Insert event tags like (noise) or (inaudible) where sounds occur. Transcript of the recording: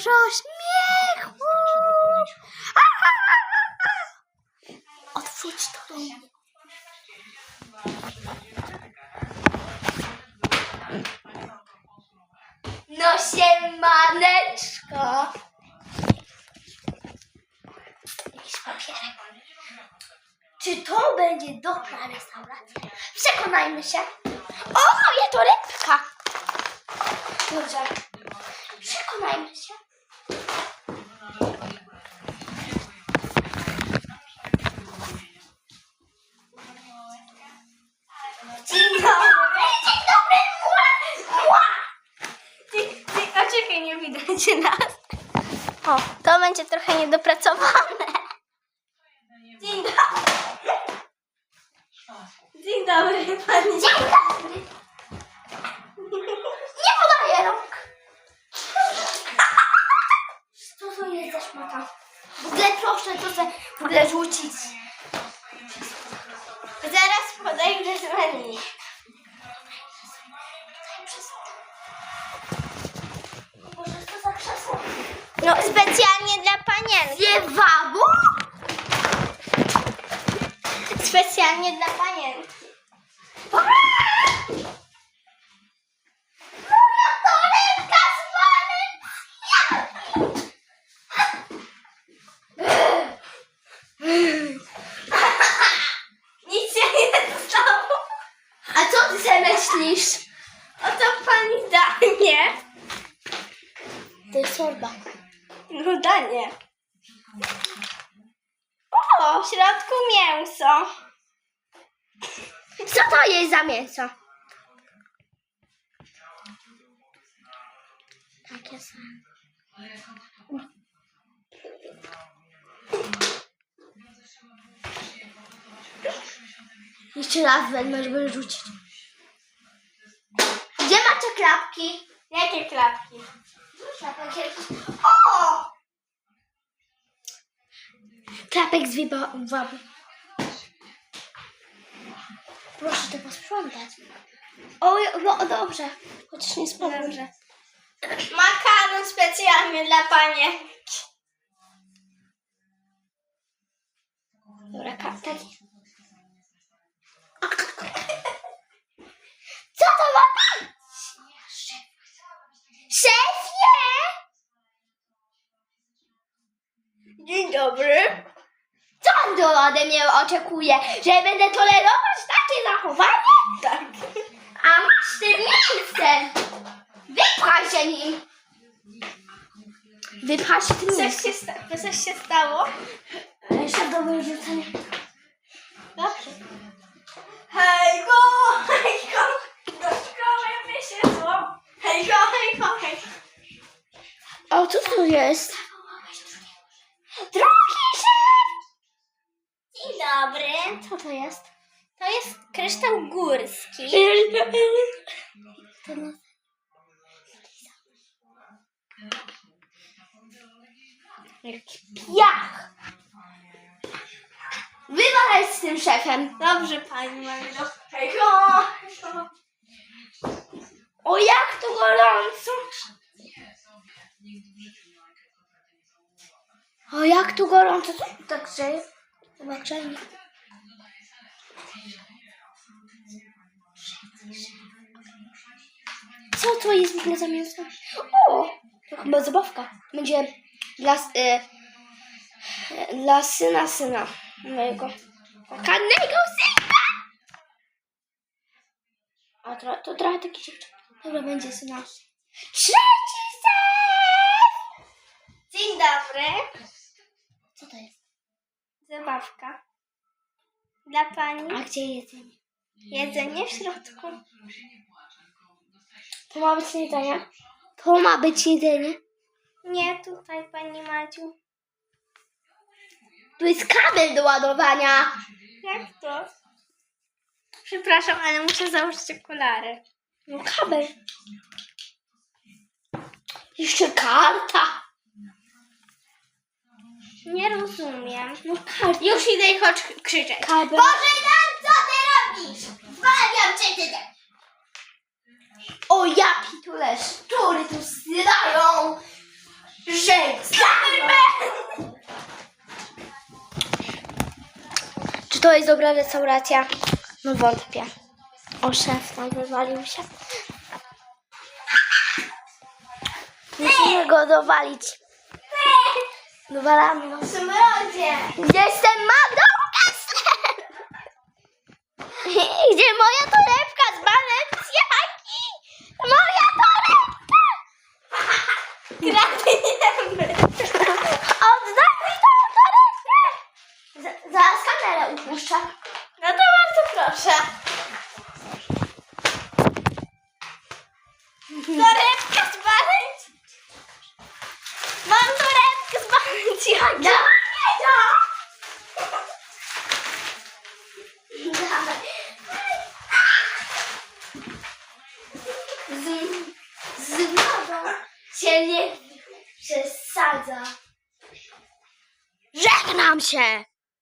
dużo śmiechu. A, a, a, a, a. Otwórz to. No. Jakiś papierek. Czy to będzie dobra restauracja? Przekonajmy się. O, moja torebka. Dobrze. Przekonajmy się. Nie widać nas. O, to będzie trochę niedopracowane. Dzień dobry. Dzień dobry, pani. Dzień dobry. Nie podaję rąk. Co to jest za szmata? W ogóle proszę to se w ogóle rzucić. Zaraz podejdę z menu. Specjalnie dla panienki. Ziewabu? Specjalnie dla panienki. Nic się nie stało. A co ty sobie myślisz? Oto pani danie. To jest sorba. No danie. O, w środku mięso. Co to jest za mięso? Takie same. Jeszcze raz wezmę, żeby rzucić. Gdzie macie klapki? Jakie klapki? O! Klapek z wibaby. Proszę to posprzątać. O, no dobrze. Chociaż nie spadł. Dobrze. Makaron specjalnie dla panienki. Dobra, ka- taki. Co to ma być? Szefie! Dzień dobry. Tu ode mnie oczekuje? Że będę tolerować takie zachowanie? Tak. A masz tym miejscem! Wypchaj się nim! Wypchaj się tym Coś się, sta- coś się stało? Jeszcze do wyrzucenia. Dobrze. Hejko, hejko, do szkoły szło. Hejko, hejko, hejko. O, co to jest? Drugi szef! Dzień dobry. Co to jest? To jest kryształ górski. To. Jaki piach! Wywalaj z tym szefem. Dobrze, pani Magdo. Hejko, hejko. O, jak tu gorąco! O, jak tu gorąco! Co tu tak grzeje? Grzeje. Co to jest w ogóle za mięso? O, to chyba zabawka. Będzie dla, y, dla syna syna mojego. Kochanego syna! A to, to trochę taki dziewczyn. Dobra, będzie syna. Trzeci sen! Dzień dobry. Co to jest? Zabawka. Dla pani. A gdzie jedzenie? Jedzenie w środku. To ma być jedzenie? To ma być jedzenie? Nie tutaj, pani Maciu. Tu jest kabel do ładowania. Jak to? Przepraszam, ale muszę założyć okulary. No kabel. Jeszcze karta. Nie rozumiem. No. Już idę i chodź krzyczeć. Kabel. Boże, Dan, co ty robisz? Zwalniam cię, ty! O jaki tu leż. Szczury tu zdają. Superman! Czy to jest dobra restauracja? No wątpię. O, szef tam wywalił się. Musimy go dowalić. No. Smrodzie. Jestem Magdą! (laughs) Gdzie moja torebka z Balenciagi? Moja torebka! (laughs) Kradniemy! Oddaj mi tą torebkę! Z- Zaraz kamerę upuszczę. No to bardzo proszę. (laughs) Torebka Balenciagi! Dawaj, Dawaj. Z, z wodą się nie przesadza. Żegnam się!